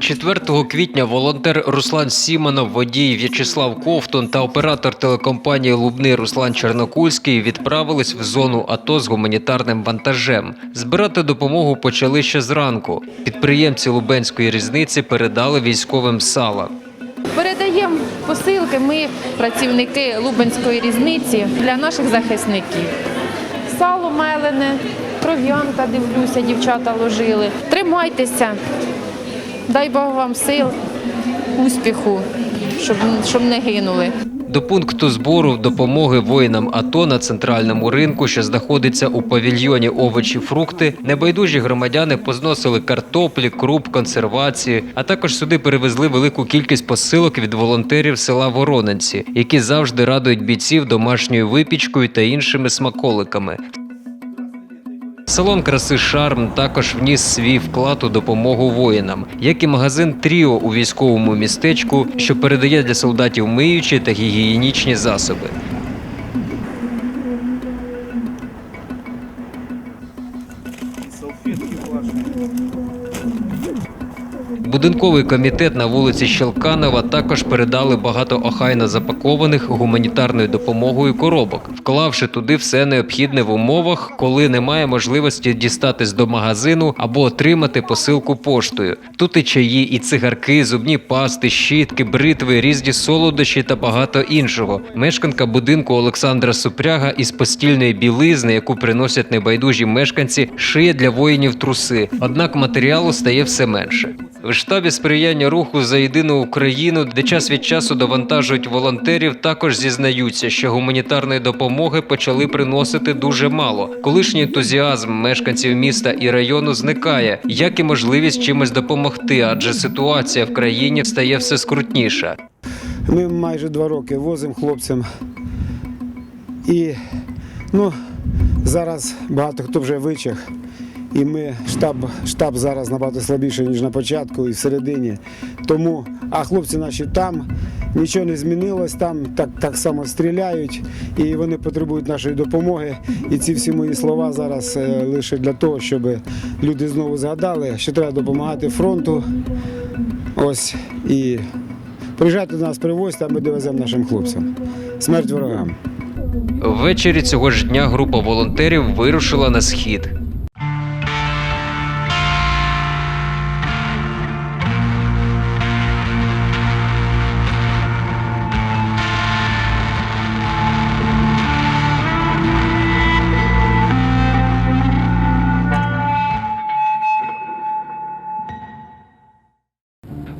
4 квітня волонтер Руслан Сімонов, водій В'ячеслав Ковтун та оператор телекомпанії Лубни Руслан Чернокульський відправились в зону АТО з гуманітарним вантажем. Збирати допомогу почали ще зранку. Підприємці Лубенської різниці передали військовим сала. Передаємо посилки. Ми працівники Лубенської різниці для наших захисників. Сало мелене, кров'янка, дивлюся, дівчата ложили. Тримайтеся, дай Бог вам сил, успіху, щоб, щоб не гинули. До пункту збору допомоги воїнам АТО на центральному ринку, що знаходиться у павільйоні овочі, фрукти, небайдужі громадяни позносили картоплі, круп, консервації, а також сюди перевезли велику кількість посилок від волонтерів села Вороненці, які завжди радують бійців домашньою випічкою та іншими смаколиками. Салон краси Шарм також вніс свій вклад у допомогу воїнам, як і магазин Тріо у військовому містечку, що передає для солдатів миючі та гігієнічні засоби. Будинковий комітет на вулиці Щелканова також передали багато охайно запакованих гуманітарною допомогою коробок, вклавши туди все необхідне в умовах, коли немає можливості дістатись до магазину або отримати посилку поштою. Тут і чаї, і цигарки, зубні пасти, щітки, бритви, різні солодощі та багато іншого. Мешканка будинку Олександра Супряга із постільної білизни, яку приносять небайдужі мешканці, шиє для воїнів труси. Однак матеріалу стає все менше. В штабі сприяння руху за єдину Україну, де час від часу довантажують волонтерів, також зізнаються, що гуманітарної допомоги почали приносити дуже мало. Колишній ентузіазм мешканців міста і району зникає, як і можливість чимось допомогти, адже ситуація в країні стає все скрутніша. Ми майже два роки возимо хлопцям. І ну, зараз багато хто вже вичах. І ми штаб, штаб зараз набагато слабіший, ніж на початку і всередині. Тому, а хлопці наші там, нічого не змінилось, там так, так само стріляють, і вони потребують нашої допомоги. І ці всі мої слова зараз е, лише для того, щоб люди знову згадали, що треба допомагати фронту. Ось і приїжджайте до нас, привозьте, а ми довеземо нашим хлопцям. Смерть ворогам. Ввечері цього ж дня група волонтерів вирушила на схід.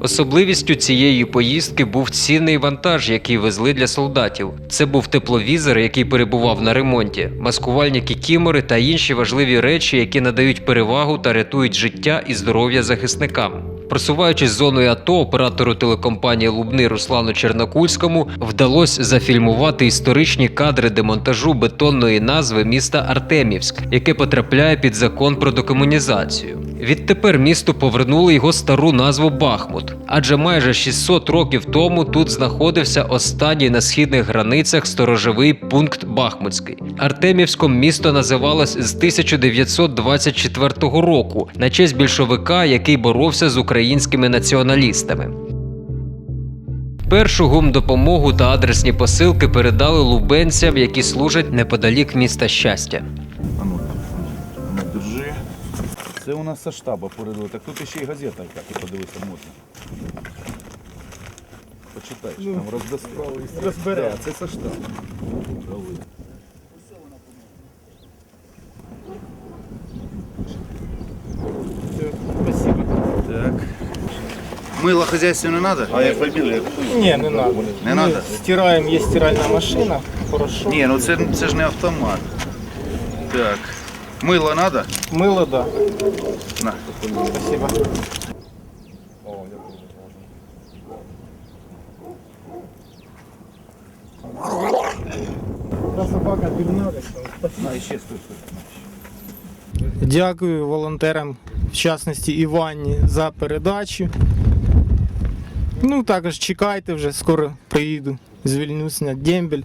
Особливістю цієї поїздки був цінний вантаж, який везли для солдатів. Це був тепловізор, який перебував на ремонті, маскувальні кікімори та інші важливі речі, які надають перевагу та рятують життя і здоров'я захисникам. Просуваючись зоною АТО, оператору телекомпанії Лубни Руслану Чернокульському вдалося зафільмувати історичні кадри демонтажу бетонної назви міста Артемівськ, яке потрапляє під закон про декомунізацію. Відтепер місту повернули його стару назву Бахмут, адже майже 600 років тому тут знаходився останній на східних границях сторожовий пункт Бахмутський. Артемівськом місто називалось з 1924 року на честь більшовика, який боровся з українськими націоналістами. Першу гумдопомогу та адресні посилки передали лубенцям, які служать неподалік міста щастя. А ну, ну, держи. Це у нас со штабу передали. Так тут ще й газета, як і подивися можна. Почитай, що там роздостали. Розбере. Це со штабу. Так. Мыло хозяйственное не надо? А я фамилия? Не, не надо. Не Мы надо? Стираем, есть стиральная машина. Хорошо. Ні, ну це, це ж не автомат. Так. Мыло надо? Мыло, да. На. Спасибо. Та собака дурна. На, ще стой, стой. Дякую волонтерам, в частності Іванні, за передачу. Ну, також чекайте вже, скоро приїду. Звільнюсь на дембель.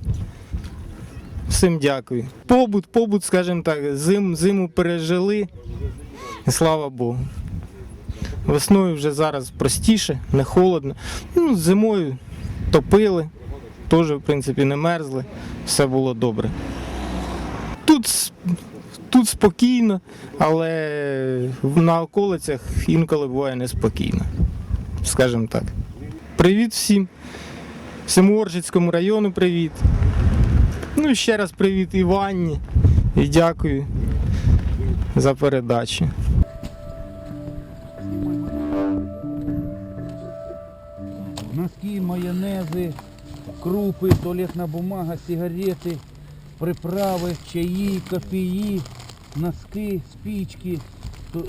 Всім дякую. Побут, побут, скажімо так, зим, зиму пережили. І слава Богу. Весною вже зараз простіше, не холодно. Ну, зимою топили, теж, в принципі, не мерзли, все було добре. Тут, тут спокійно, але на околицях інколи буває неспокійно, скажімо так. Привіт всім, всьому Оржицькому району привіт. Ну і ще раз привіт Іванні і дякую за передачу. Носки, майонези, крупи, туалетна бумага, сигарети, приправи, чаї, кофеї, носки, спички. То...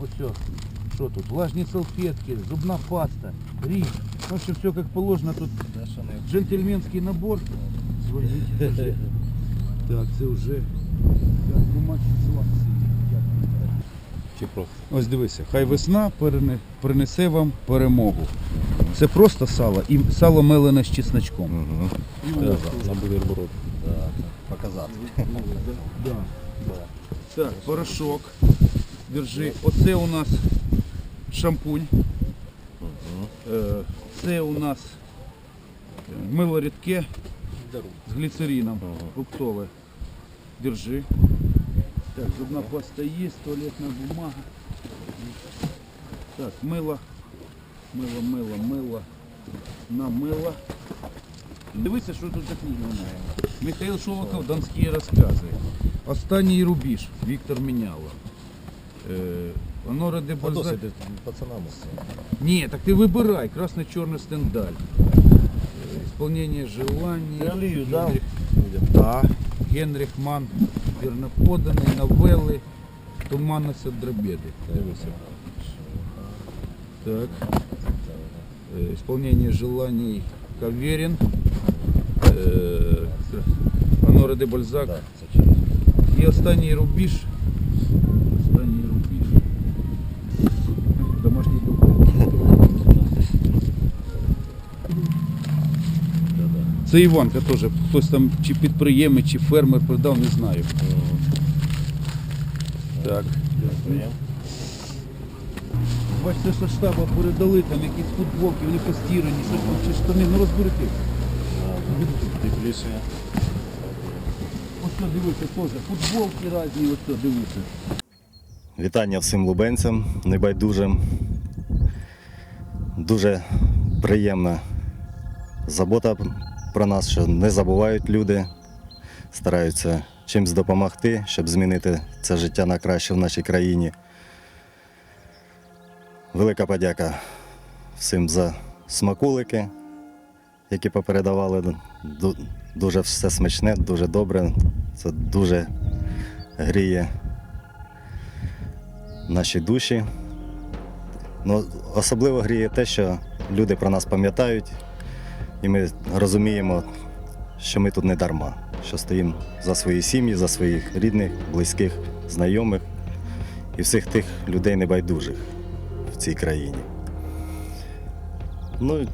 Ось що. Тут? Влажні салфетки, зубна паста, річ. В общем, все как положено. Тут джентльменський набор. Звольніть. Так, це вже як просто? Ось дивися, хай весна принесе вам перемогу. Це просто сало і сало мелене з чесночком. На бутерброд. Показати. Да. Так, порошок. Держи. Оце у нас шампунь. Е, Це у нас е, мило рідке з гліцерином. Фруктове. Держи. Так, зубна паста є, туалетна бумага. Так, мило. Мило, мило, мило. На мило. Дивися, що тут за книга має. Михайло Шолоков, Донські розкази. Останній рубіж. Віктор Міняло. Е, Онора де Бальзак. Досить пацанам. Ні, так ти вибирай. Красно-чорний стендаль. Е, Исполнение желаний. Ти олію дав? Генрих- Да. Генрих Ман. Вірноподаний, новели. Туманность от дробеды. Дивися. Так. Э, Исполнение желаний Каверин. Э, Онора де Бальзак. Так, це чесно. і останній рубіж. Останній рубіж. Домашній догляд. Це Іванка теж. Хтось там чи підприємець, чи фермер продав, не знаю. Так. Бачите, що штаба передали там якісь футболки, вони постірані, щось чи штани, ну розберете. Тепліше. Ось дивися теж. Футболки різні, ось дивися. Вітання всім лубенцям, небайдужим. Дуже приємна забота про нас, що не забувають люди, стараються чимось допомогти, щоб змінити це життя на краще в нашій країні. Велика подяка всім за смакулики, які попередавали. Дуже все смачне, дуже добре. Це дуже гріє наші душі. Ну, особливо гріє те, що люди про нас пам'ятають, і ми розуміємо, що ми тут не дарма, що стоїмо за свої сім'ї, за своїх рідних, близьких, знайомих і всіх тих людей небайдужих в цій країні. Ну,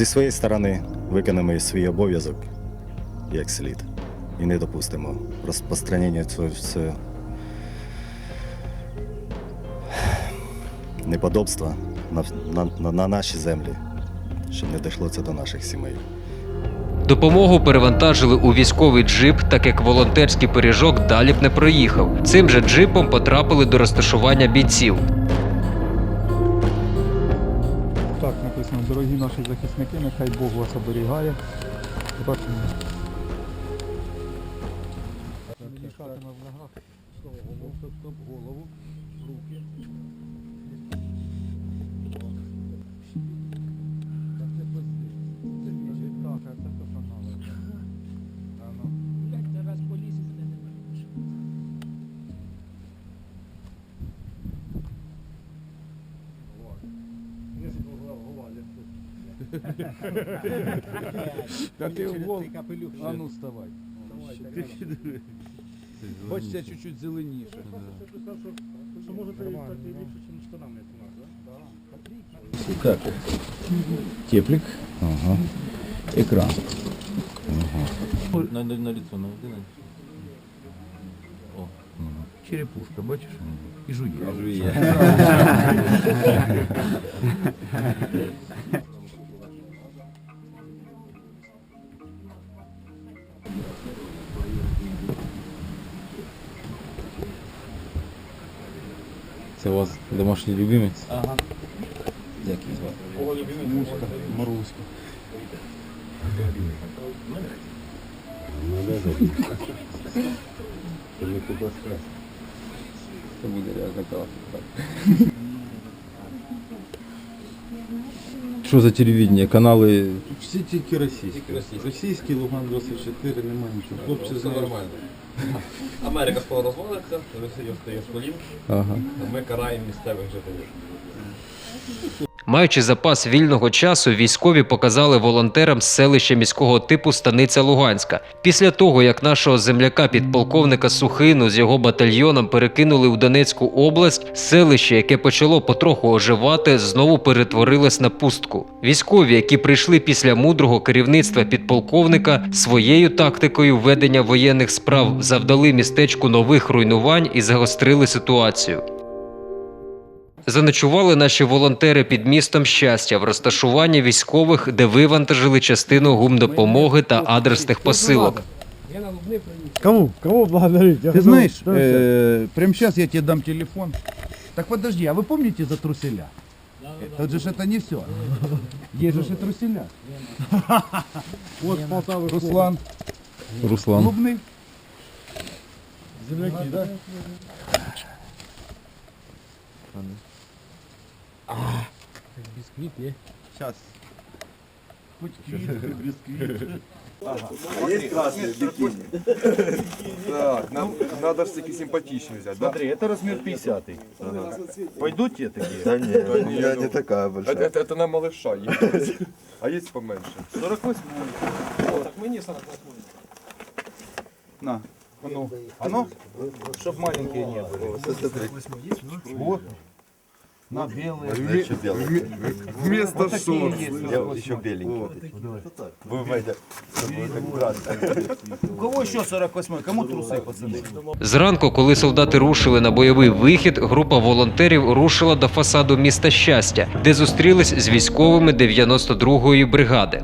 зі своєї сторони виконаємо свій обов'язок як слід і не допустимо розпространення цього всього неподобства на, на, на, на наші землі, щоб не дійшло це до наших сімей. Допомогу перевантажили у військовий джип, так як волонтерський пиріжок далі б не проїхав. Цим же джипом потрапили до розташування бійців. Дорогі наші захисники, нехай Бог вас оберігає. Бачимо. Мішатиме в Та ти в гол. А ну вставай. Бачите, чуть-чуть зеленіше. Що може бути ліпше, ніж штанами Так. Теплик. Ага. Экран. На, на, на лицо, на один. О. черепушка, бачиш? І жує. Це домашній любимець? Ага. Як її звати? Мушка, Маруська. Це буде реально класно. Що за телевідення? Канали Всі тільки російські. Російський, Луган 24, немає нічого. Хлопці знають. Америка скоро розводиться, Росія стає своїм, Ага. ми караємо місцевих жителів. Маючи запас вільного часу, військові показали волонтерам з селища міського типу Станиця Луганська. Після того, як нашого земляка підполковника Сухину з його батальйоном перекинули в Донецьку область, селище, яке почало потроху оживати, знову перетворилось на пустку. Військові, які прийшли після мудрого керівництва підполковника, своєю тактикою ведення воєнних справ завдали містечку нових руйнувань і загострили ситуацію. Заночували наші волонтери під містом щастя в розташуванні військових, де вивантажили частину гумдопомоги та адресних посилок. Кому? Кого благодарить? Я Ты хотел- знаешь, Да, всё. э, прямо сейчас я тебе дам телефон. Так подожди, а вы помните за труселя? Это же ж это не все. Есть же ж и труселя. Вот с Полтавы. Руслан, Руслан. клубный. Земляки, да? Бисквит, не? Сейчас. Хоть бисквит. Так, нам, надо ж таки симпатичный взять, да? Смотри, это размер 50 Пойдут те такие? Да ні, я не така Это, большая. это, это на малыша есть. А есть поменьше. 48 На, а ну, а ну, чтоб маленькие не были. Вот. На белые. Ще білий. Вместо Вот такие шорт. есть. Я ще біленький. Ви вийде. Це буде так брати. У кого еще 48 Кому трусы, пацаны? Зранку, коли солдати рушили на бойовий вихід, група волонтерів рушила до фасаду міста щастя, де зустрілись з військовими 92-ї бригади.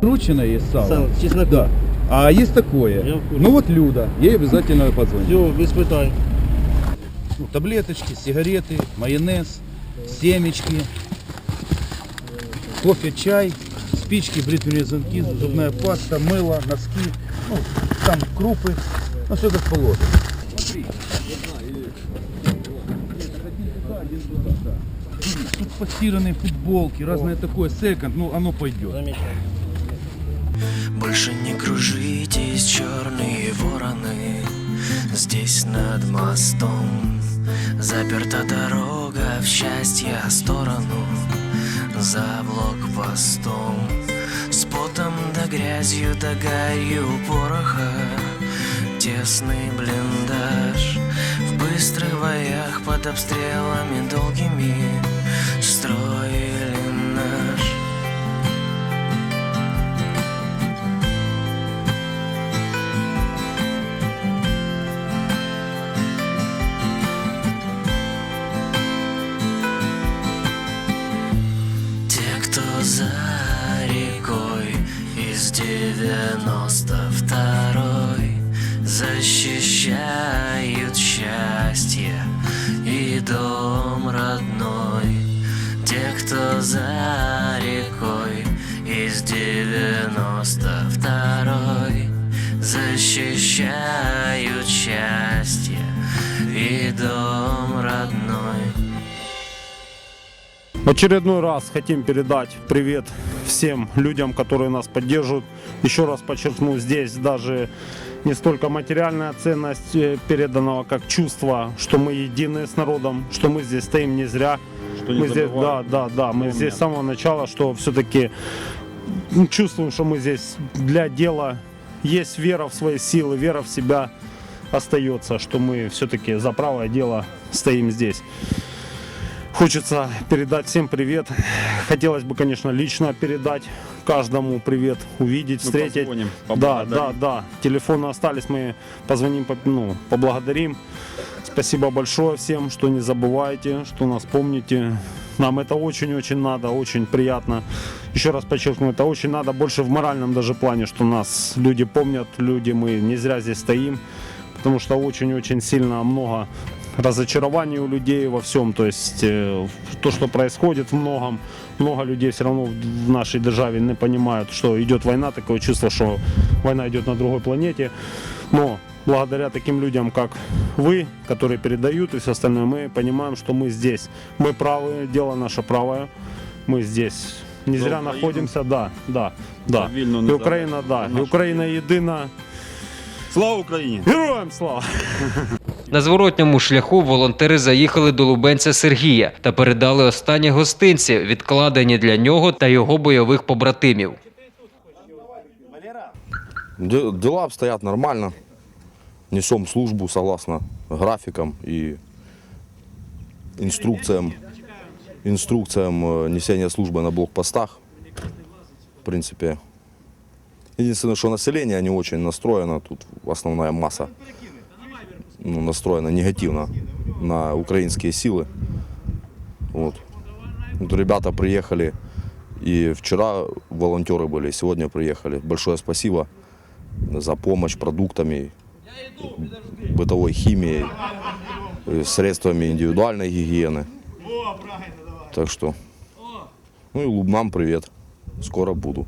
Кручено есть сало. Сало, чеснок. Да. А есть такое. Я в курсе. Ну вот Люда. Ей обязательно позвонить. Все, без питань. Ну, таблеточки, сигареты, майонез, семечки, кофе, чай, спички, бритвенные замки, зубная паста, мыло, носки, ну, там крупы, ну все как положено. Тут постиранные футболки, разное такое, секонд, ну оно пойдет. Больше не кружитесь, черные вороны Здесь над мостом Заперта дорога в счастье сторону За блокпостом. С потом да грязью да гарью пороха Тесный блиндаж. В быстрых боях под обстрелами долгими Строили очередной раз хотим передать привет всем людям, которые нас поддерживают. Еще раз подчеркну, здесь даже не столько материальная ценность э, переданного, как чувство, что мы едины с народом, что мы здесь стоим не зря. мы здесь, да, да, да, мы здесь с самого начала, что все-таки чувствуем, что мы здесь для дела. Есть вера в свои силы, вера в себя остается, что мы все-таки за правое дело стоим здесь. Хочется передать всем привет. Хотелось бы, конечно, лично передать каждому привет, увидеть, встретить. Да, да, да. Телефоны остались, мы позвоним, по- ну, поблагодарим. Спасибо большое всем, что не забывайте, что нас помните. Нам это очень-очень надо, очень приятно. Еще раз подчеркну, это очень надо больше в моральном даже плане, что нас люди помнят, люди, мы не зря здесь стоим, потому что очень-очень сильно много разочарований у людей во всем. То есть э, то, что происходит в многом, много людей все равно в- в нашей державе не понимают, что идет война, такое чувство, что война идет на другой планете. Но благодаря таким людям, как вы, которые передают и все остальное, мы понимаем, что мы здесь. Мы правы, дело наше правое. Мы здесь. Не зря находимся, да, да, да. І Україна, да. І Україна єдина. Слава Україні! Героям слава! На зворотньому шляху волонтери заїхали до лубенця Сергія та передали останні гостинці, відкладені для нього та його бойових побратимів. Де- Дела обстоят нормально. Несем службу согласно графикам и инструкциям, инструкциям э, несения службы на блокпостах. В принципе, единственное, что население не очень настроено, тут основная масса ну, настроена негативно на украинские силы. Вот. Вот ребята приехали, и вчера волонтеры были, и сегодня приехали. Большое спасибо за помощь продуктами, бытовой химией, э, средствами индивидуальной гигиены. Так что, ну и Лубнам привет. Скоро буду.